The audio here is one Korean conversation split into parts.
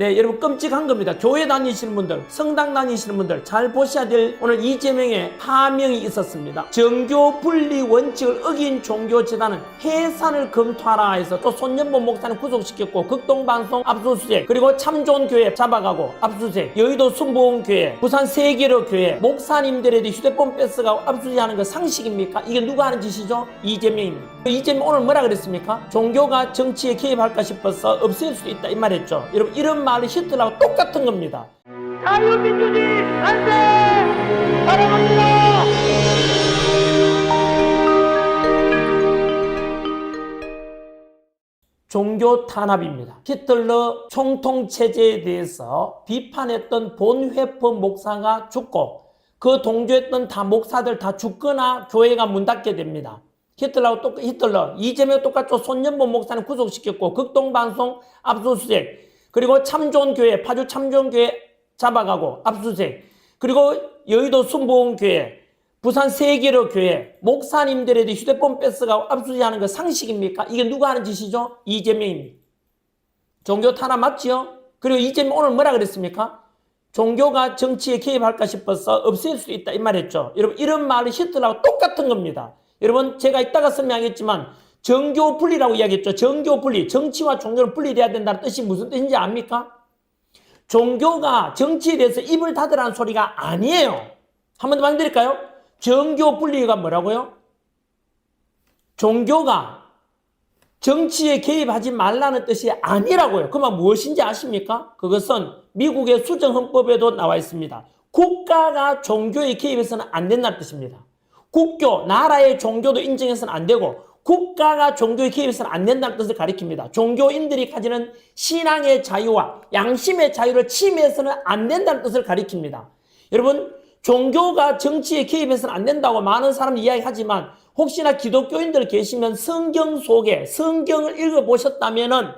네, 여러분 끔찍한 겁니다. 교회 다니시는 분들, 성당 다니시는 분들 잘 보셔야 될 오늘 이재명의 파명이 있었습니다. 정교 분리 원칙을 어긴 종교 재단은 해산을 검토하라 해서 또 손년보 목사는 구속시켰고 극동 방송 압수수색 그리고 참 좋은 교회 잡아가고 압수수색 여의도 순복음교회 부산 세계로 교회 목사님들에게 휴대폰 뺏어가고 압수수색하는 거 상식입니까? 이게 누가 하는 짓이죠? 이재명입니다. 이재명 오늘 뭐라 그랬습니까? 종교가 정치에 개입할까 싶어서 없앨 수도 있다 이 말했죠. 여러분 이런 말이 히틀러하고 똑같은 겁니다. 자유민주주의 만세! 사랑합니다! 종교 탄압입니다. 히틀러 총통 체제에 대해서 비판했던 본회퍼 목사가 죽고 그 동조했던 다 목사들 다 죽거나 교회가 문 닫게 됩니다. 히틀러하고 똑 히틀러 이재명 똑같죠. 손년보 목사는 구속시켰고 극동방송 압수수색 그리고 참 좋은 교회 파주 참 좋은 교회 잡아가고 압수수색 그리고 여의도 순복음교회 부산 세계로 교회 목사님들에 대해 휴대폰 뺏어가고 압수수색하는 거 상식입니까? 이게 누가 하는 짓이죠? 이재명입니다. 종교 탄압 맞지요? 그리고 이재명 오늘 뭐라 그랬습니까? 종교가 정치에 개입할까 싶어서 없앨 수 있다 이 말했죠. 여러분 이런 말이 히틀러하고 똑같은 겁니다. 여러분 제가 이따가 설명하겠지만 정교 분리라고 이야기했죠. 정교 분리, 정치와 종교는 분리돼야 된다는 뜻이 무슨 뜻인지 압니까? 종교가 정치에 대해서 입을 닫으라는 소리가 아니에요. 한 번 더 말씀드릴까요? 정교 분리가 뭐라고요? 종교가 정치에 개입하지 말라는 뜻이 아니라고요. 그만 무엇인지 아십니까? 그것은 미국의 수정 헌법에도 나와 있습니다. 국가가 종교에 개입해서는 안 된다는 뜻입니다. 국교, 나라의 종교도 인정해서는 안 되고 국가가 종교에 개입해서는 안 된다는 뜻을 가리킵니다. 종교인들이 가지는 신앙의 자유와 양심의 자유를 침해해서는 안 된다는 뜻을 가리킵니다. 여러분, 종교가 정치에 개입해서는 안 된다고 많은 사람이 이야기하지만 혹시나 기독교인들 계시면 성경 속에 성경을 읽어보셨다면은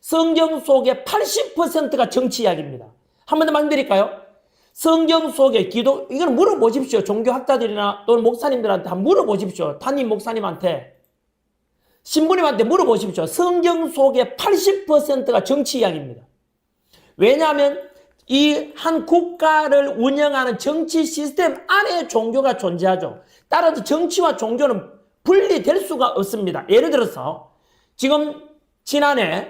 성경 속에 80%가 정치 이야기입니다. 한 번 더 말씀드릴까요? 성경 속에 기도, 이걸 물어보십시오. 종교학자들이나 또는 목사님들한테 한번 물어보십시오. 담임 목사님한테. 신부님한테 물어보십시오. 성경 속에 80%가 정치 이야기입니다. 왜냐하면 이 한 국가를 운영하는 정치 시스템 안에 종교가 존재하죠. 따라서 정치와 종교는 분리될 수가 없습니다. 예를 들어서 지금 지난해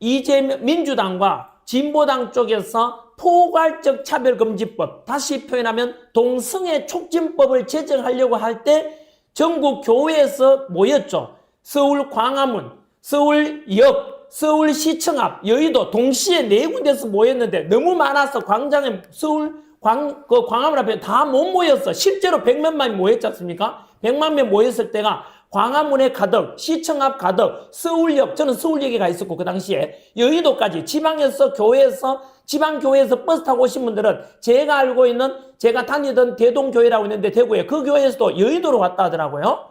이재명 민주당과 진보당 쪽에서 포괄적 차별금지법, 다시 표현하면 동성애 촉진법을 제정하려고 할 때 전국 교회에서 모였죠. 서울 광화문, 서울역, 서울시청 앞, 여의도 동시에 네 군데서 모였는데 너무 많아서 광장에 서울 광, 그 광화문 앞에 다 못 모였어. 실제로 100만 명이 모였지 않습니까? 100만 명 모였을 때가 광화문에 가득, 시청 앞 가득, 서울역, 저는 서울역에 가 있었고, 그 당시에 여의도까지 지방에서 교회에서, 지방교회에서 버스 타고 오신 분들은 제가 알고 있는, 제가 다니던 대동교회라고 있는데 대구에 그 교회에서도 여의도로 왔다 하더라고요.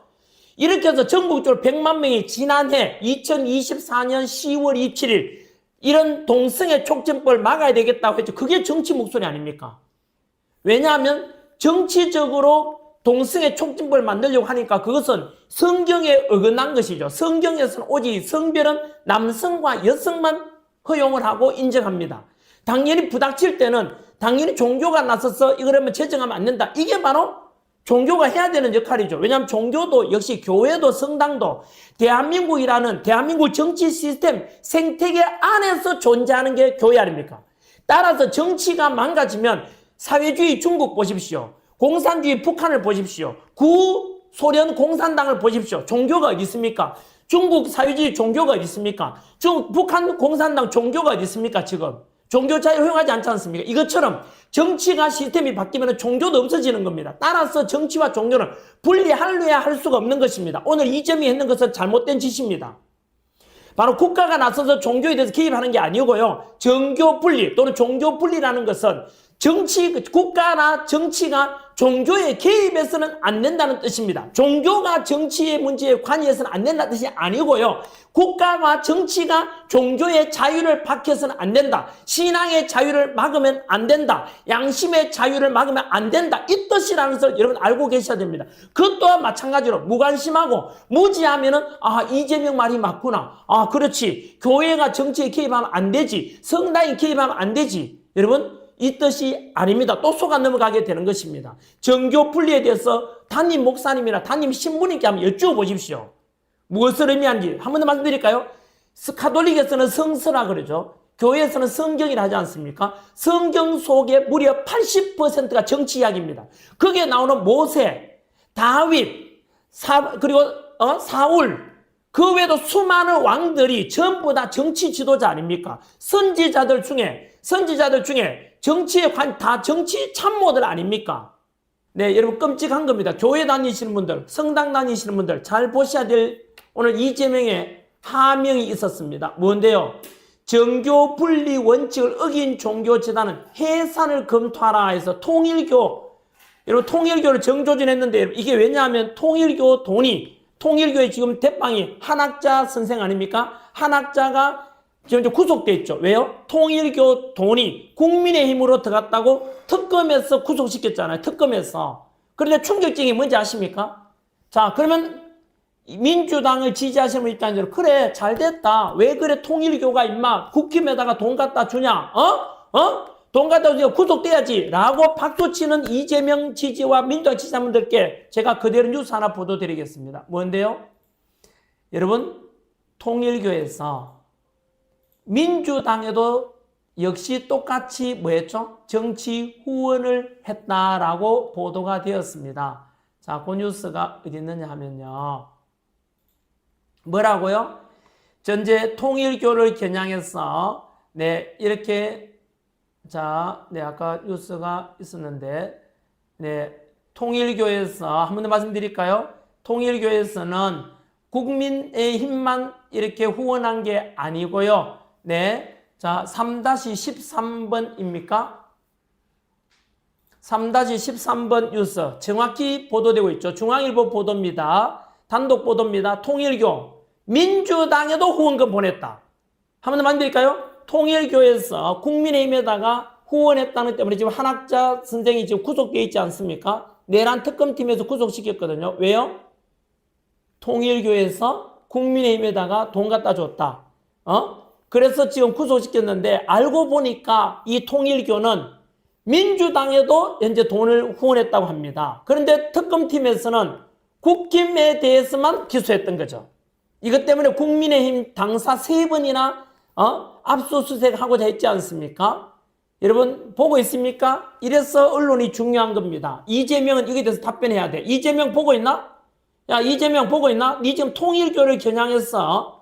이렇게 해서 전국적으로 100만 명이 지난해 2024년 10월 27일 이런 동성애 촉진법을 막아야 되겠다고 했죠. 그게 정치 목소리 아닙니까? 왜냐하면 정치적으로 동성애 촉진법을 만들려고 하니까 그것은 성경에 어긋난 것이죠. 성경에서는 오직 성별은 남성과 여성만 허용을 하고 인정합니다. 당연히 부닥칠 때는 당연히 종교가 나서서 이거라면 제정하면 안 된다. 이게 바로 종교가 해야 되는 역할이죠. 왜냐하면 종교도 역시 교회도 성당도 대한민국이라는 대한민국 정치 시스템 생태계 안에서 존재하는 게 교회 아닙니까? 따라서 정치가 망가지면 사회주의 중국 보십시오. 공산주의 북한을 보십시오. 구 소련 공산당을 보십시오. 종교가 어디 있습니까? 중국 사회주의 종교가 어디 있습니까? 중 북한 공산당 종교가 어디 있습니까? 지금 종교 자유 허용하지 않지 않습니까? 이것처럼 정치가 시스템이 바뀌면 종교도 없어지는 겁니다. 따라서 정치와 종교는 분리할래야 할 수가 없는 것입니다. 오늘 이 점이 했는 것은 잘못된 짓입니다. 바로 국가가 나서서 종교에 대해서 개입하는 게 아니고요. 정교 분리 또는 종교 분리라는 것은 정치, 국가나 정치가 종교에 개입해서는 안 된다는 뜻입니다. 종교가 정치의 문제에 관여해서는 안 된다는 뜻이 아니고요. 국가와 정치가 종교의 자유를 박혀서는 안 된다. 신앙의 자유를 막으면 안 된다. 양심의 자유를 막으면 안 된다. 이 뜻이라는 것을 여러분 알고 계셔야 됩니다. 그것 또한 마찬가지로 무관심하고 무지하면은 아 이재명 말이 맞구나. 아 그렇지. 교회가 정치에 개입하면 안 되지. 성당이 개입하면 안 되지. 여러분 이 뜻이 아닙니다. 또 속아 넘어가게 되는 것입니다. 정교 분리에 대해서 담임 목사님이나 담임 신부님께 한번 여쭈어 보십시오. 무엇을 의미하는지 한 번 더 말씀드릴까요? 스- 카톨릭에서는 성서라 그러죠. 교회에서는 성경이라 하지 않습니까? 성경 속에 무려 80%가 정치 이야기입니다. 거기에 나오는 모세, 다윗, 사, 그리고 어? 사울, 그 외에도 수많은 왕들이 전부 다 정치 지도자 아닙니까? 선지자들 중에, 선지자들 중에 정치에 관, 다 정치 참모들 아닙니까? 네, 여러분 끔찍한 겁니다. 교회 다니시는 분들, 성당 다니시는 분들 잘 보셔야 될 오늘 이재명의 하명이 있었습니다. 뭔데요? 정교 분리 원칙을 어긴 종교 재단은 해산을 검토하라 해서 통일교 여러분 통일교를 정조준했는데 여러분, 이게 왜냐하면 통일교 돈이 통일교의 지금 대빵이 한학자 선생 아닙니까? 한학자가 지금 이제 구속돼 있죠. 왜요? 통일교 돈이 국민의힘으로 들어갔다고 특검에서 구속시켰잖아요. 특검에서. 그런데 충격적인 게 뭔지 아십니까? 자, 그러면 민주당을 지지하시는 분 입장에서 그래 잘 됐다. 왜 그래 통일교가 임마 국힘에다가 돈 갖다 주냐? 어? 어? 돈 갖다 주니까 구속돼야지 라고 박수치는 이재명 지지와 민주당 지지자분들께 제가 그대로 뉴스 하나 보도드리겠습니다. 뭔데요? 여러분 통일교에서 민주당에도 역시 똑같이 뭐 했죠? 정치 후원을 했다라고 보도가 되었습니다. 자, 그 뉴스가 어디 있느냐 하면요. 뭐라고요? 전제 통일교를 겨냥해서 네, 이렇게 자, 네, 아까 뉴스가 있었는데 네, 통일교에서 한 번 더 말씀드릴까요? 통일교에서는 국민의 힘만 이렇게 후원한 게 아니고요. 네. 자, 3-13번입니까? 3-13번 뉴스 정확히 보도되고 있죠. 중앙일보 보도입니다. 단독 보도입니다. 통일교 민주당에도 후원금 보냈다. 한번더 만들까요? 통일교에서 국민의힘에다가 후원했다는 때문에 지금 한학자 선생이 지금 구속되어 있지 않습니까? 내란 특검팀에서 구속시켰거든요. 왜요? 통일교에서 국민의힘에다가 돈 갖다 줬다. 어? 그래서 지금 구속시켰는데 알고 보니까 이 통일교는 민주당에도 현재 돈을 후원했다고 합니다. 그런데 특검팀에서는 국힘에 대해서만 기소했던 거죠. 이것 때문에 국민의힘 당사 세 번이나 어? 압수수색하고자 했지 않습니까? 여러분 보고 있습니까? 이래서 언론이 중요한 겁니다. 이재명은 이게 대해서 답변해야 돼. 이재명 보고 있나? 야 이재명 보고 있나? 니 지금 통일교를 겨냥해서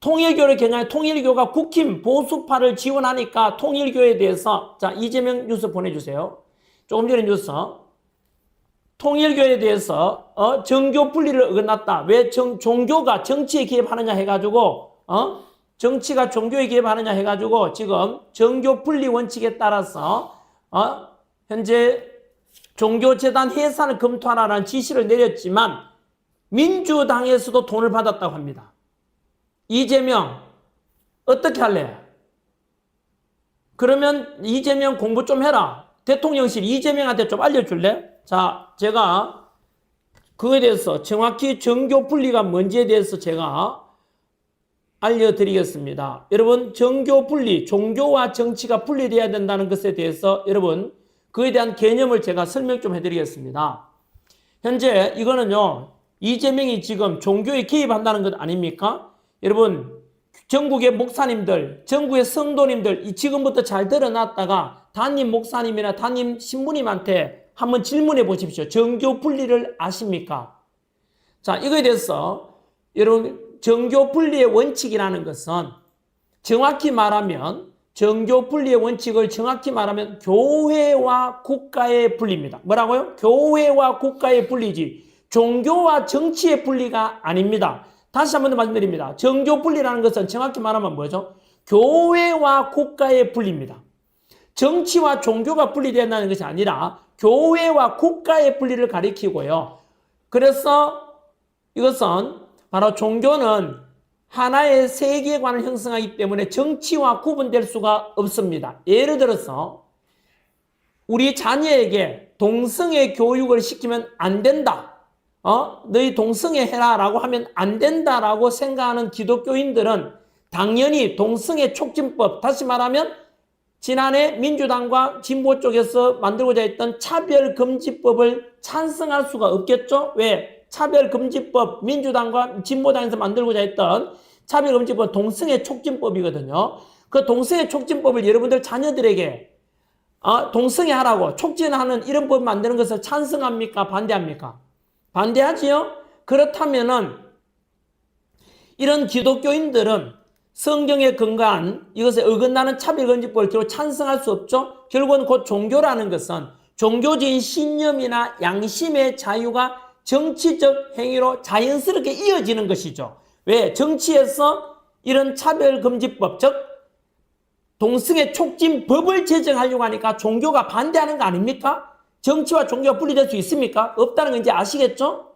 통일교를 겨냥해 통일교가 국힘 보수파를 지원하니까 통일교에 대해서 자 이재명 뉴스 보내주세요. 조금 전에 뉴스 통일교에 대해서 어, 정교 분리를 어긋났다. 왜 정, 종교가 정치에 개입하느냐 해가지고 어? 정치가 종교에 개입하느냐 해가지고 지금 정교 분리 원칙에 따라서 어? 현재 종교재단 해산을 검토하라는 지시를 내렸지만 민주당에서도 돈을 받았다고 합니다. 이재명 어떻게 할래? 그러면 이재명 공부 좀 해라. 대통령실 이재명한테 좀 알려줄래? 자, 제가 그거에 대해서 정확히 정교 분리가 뭔지에 대해서 제가 알려드리겠습니다. 여러분, 정교 분리, 종교와 정치가 분리되어야 된다는 것에 대해서 여러분, 그에 대한 개념을 제가 설명 좀 해드리겠습니다. 현재 이거는요, 이재명이 지금 종교에 개입한다는 것 아닙니까? 여러분, 전국의 목사님들, 전국의 성도님들, 이 지금부터 잘 들어놨다가 담임 목사님이나 담임 신부님한테 한번 질문해 보십시오. 정교 분리를 아십니까? 자, 이거에 대해서 여러분, 정교 분리의 원칙이라는 것은 정확히 말하면 정교 분리의 원칙을 정확히 말하면 교회와 국가의 분리입니다. 뭐라고요? 교회와 국가의 분리지 종교와 정치의 분리가 아닙니다. 다시 한 번 더 말씀드립니다. 정교 분리라는 것은 정확히 말하면 뭐죠? 교회와 국가의 분리입니다. 정치와 종교가 분리된다는 것이 아니라 교회와 국가의 분리를 가리키고요. 그래서 이것은 바로 종교는 하나의 세계관을 형성하기 때문에 정치와 구분될 수가 없습니다. 예를 들어서 우리 자녀에게 동성애 교육을 시키면 안 된다. 어? 너희 동성애 해라라고 하면 안 된다라고 생각하는 기독교인들은 당연히 동성애 촉진법, 다시 말하면 지난해 민주당과 진보 쪽에서 만들고자 했던 차별금지법을 찬성할 수가 없겠죠? 왜? 차별금지법, 민주당과 진보당에서 만들고자 했던 차별금지법 동성애 촉진법이거든요. 그 동성애 촉진법을 여러분들 자녀들에게 어, 동성애 하라고 촉진하는 이런 법 만드는 것을 찬성합니까? 반대합니까? 반대하지요? 그렇다면은 이런 기독교인들은 성경에 근거한 이것에 어긋나는 차별금지법을 결국 찬성할 수 없죠. 결국은 곧 종교라는 것은 종교적인 신념이나 양심의 자유가 정치적 행위로 자연스럽게 이어지는 것이죠. 왜? 정치에서 이런 차별금지법, 즉 동성애 촉진법을 제정하려고 하니까 종교가 반대하는 거 아닙니까? 정치와 종교가 분리될 수 있습니까? 없다는 건 이제 아시겠죠?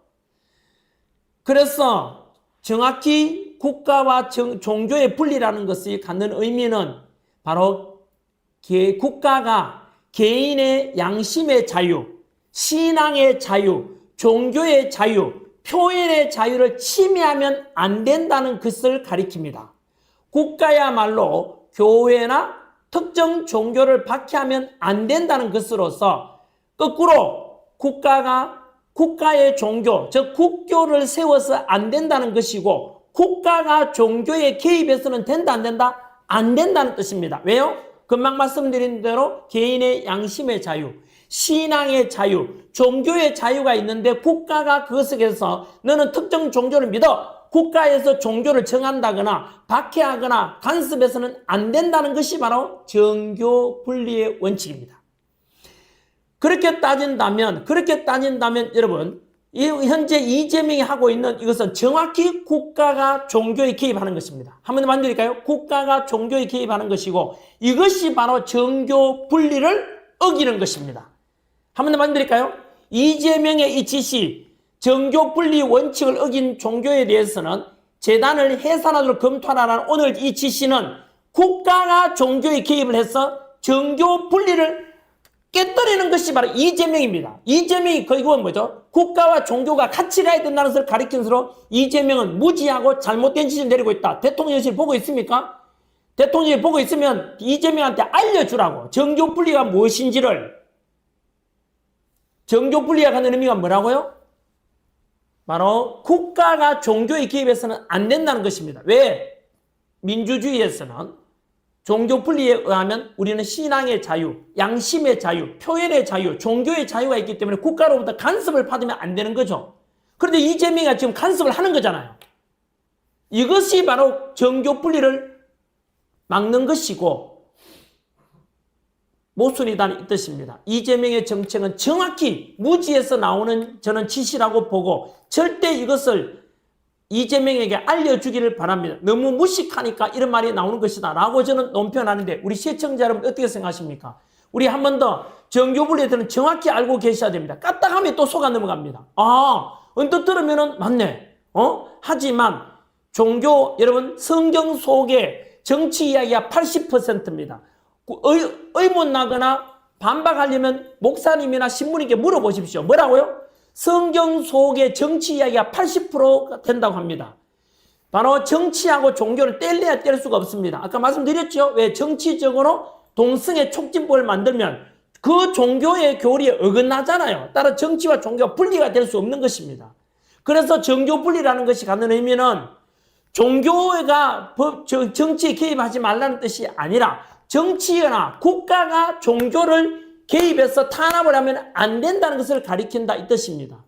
그래서 정확히 국가와 정- 종교의 분리라는 것이 갖는 의미는 바로 개- 국가가 개인의 양심의 자유, 신앙의 자유, 종교의 자유, 표현의 자유를 침해하면 안 된다는 것을 가리킵니다. 국가야말로 교회나 특정 종교를 박해하면 안 된다는 것으로서 거꾸로 국가가 국가의 종교, 즉 국교를 세워서 안 된다는 것이고 국가가 종교에 개입해서는 된다 안 된다? 안 된다는 뜻입니다. 왜요? 금방 말씀드린 대로 개인의 양심의 자유, 신앙의 자유, 종교의 자유가 있는데 국가가 그것에서 너는 특정 종교를 믿어 국가에서 종교를 정한다거나 박해하거나 간섭해서는 안 된다는 것이 바로 정교 분리의 원칙입니다. 그렇게 따진다면 그렇게 따진다면 여러분 이 현재 이재명이 하고 있는 이것은 정확히 국가가 종교에 개입하는 것입니다. 한번더 만드릴까요? 국가가 종교에 개입하는 것이고 이것이 바로 정교 분리를 어기는 것입니다. 한번더 만드릴까요? 이재명의 이 지시 정교 분리 원칙을 어긴 종교에 대해서는 재단을 해산하도록 검토하라는 오늘 이 지시는 국가가 종교에 개입을 해서 정교 분리를 깨뜨리는 것이 바로 이재명입니다. 이재명이 그 이건 뭐죠? 국가와 종교가 같이 가야 된다는 것을 가리킨 서로 이재명은 무지하고 잘못된 지시를 내리고 있다. 대통령실 보고 있습니까? 대통령실 보고 있으면 이재명한테 알려주라고 정교 분리가 무엇인지를 정교 분리가 하는 의미가 뭐라고요? 바로 국가가 종교에 개입해서는 안 된다는 것입니다. 왜? 민주주의에서는 종교 분리에 의하면 우리는 신앙의 자유, 양심의 자유, 표현의 자유, 종교의 자유가 있기 때문에 국가로부터 간섭을 받으면 안 되는 거죠. 그런데 이재명이가 지금 간섭을 하는 거잖아요. 이것이 바로 정교 분리를 막는 것이고 모순이다는 뜻입니다. 이재명의 정책은 정확히 무지에서 나오는 저는 지시라고 보고 절대 이것을 이재명에게 알려주기를 바랍니다. 너무 무식하니까 이런 말이 나오는 것이다. 라고 저는 논평하는데 우리 시청자 여러분 어떻게 생각하십니까? 우리 한 번 더 정교분리에 대해서는 정확히 알고 계셔야 됩니다. 까딱하면 또 속아 넘어갑니다. 아, 언뜻 들으면은 맞네. 어? 하지만 종교, 여러분, 성경 속에 정치 이야기가 80%입니다. 의, 의문 나거나 반박하려면 목사님이나 신부님께 물어보십시오. 뭐라고요? 성경 속의 정치 이야기가 80% 된다고 합니다. 바로 정치하고 종교를 뗄래야 뗄 수가 없습니다. 아까 말씀드렸죠? 왜 정치적으로 동성애 촉진법을 만들면 그 종교의 교리에 어긋나잖아요. 따라 정치와 종교가 분리가 될 수 없는 것입니다. 그래서 정교 분리라는 것이 갖는 의미는 종교가 정치에 개입하지 말라는 뜻이 아니라 정치나 국가가 종교를 개입해서 탄압을 하면 안 된다는 것을 가리킨다 이 뜻입니다.